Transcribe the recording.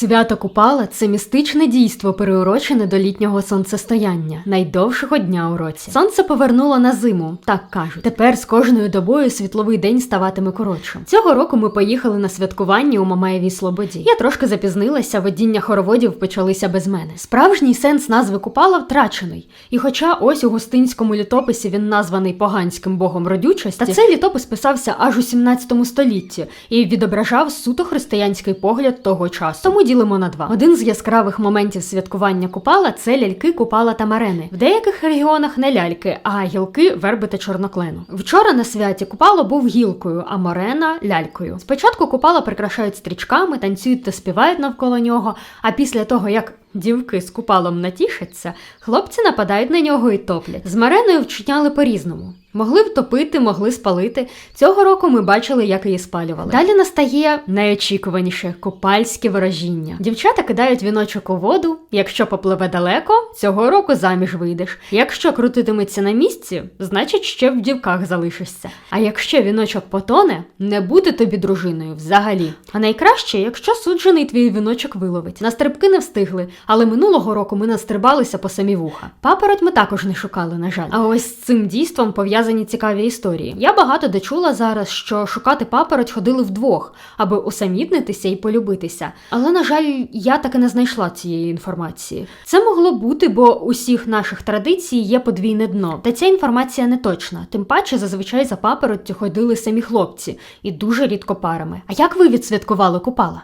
Свято Купала це містичне дійство, переурочене до літнього сонцестояння, найдовшого дня у році. Сонце повернуло на зиму, так кажуть. Тепер з кожною добою світловий день ставатиме коротшим. Цього року ми поїхали на святкування у Мамаєвій Слободі. Я трошки запізнилася, водіння хороводів почалися без мене. Справжній сенс назви Купала втрачений. І хоча ось у гостинському літописі він названий поганським богом родючості, та цей літопис писався аж у 17 столітті і відображав суто християнський погляд того часу. Тому ділимо на два. Один з яскравих моментів святкування Купала це ляльки Купала та Марени. В деяких регіонах не ляльки, а гілки верби та чорноклену. Вчора на святі Купало був гілкою, а Морена лялькою. Спочатку Купала прикрашають стрічками, танцюють та співають навколо нього. А після того, як дівки з купалом натішаться, хлопці нападають на нього і топлять. З Мареною вчиняли по-різному. Могли втопити, могли спалити. Цього року ми бачили, як її спалювали. Далі настає найочікуваніше купальське ворожіння. Дівчата кидають віночок у воду. Якщо попливе далеко, цього року заміж вийдеш. Якщо крутитиметься на місці, значить ще в дівках залишишся. А якщо віночок потоне, не буде тобі дружиною взагалі. А найкраще, якщо суджений твій віночок виловить. На стрибки не встигли, але минулого року ми настрибалися по самі вуха. Папороть ми також не шукали, на жаль. А ось з цим дійством пов'язані цікаві історії. Я багато де чула зараз, що шукати папороть ходили вдвох, аби усамітнитися і полюбитися. Але, на жаль, я так і не знайшла цієї інформації. Це могло бути, бо у всіх наших традицій є подвійне дно. Та ця інформація не точна. Тим паче, зазвичай за папороттю ходили самі хлопці і дуже рідко парами. А як ви відсвяткували купала?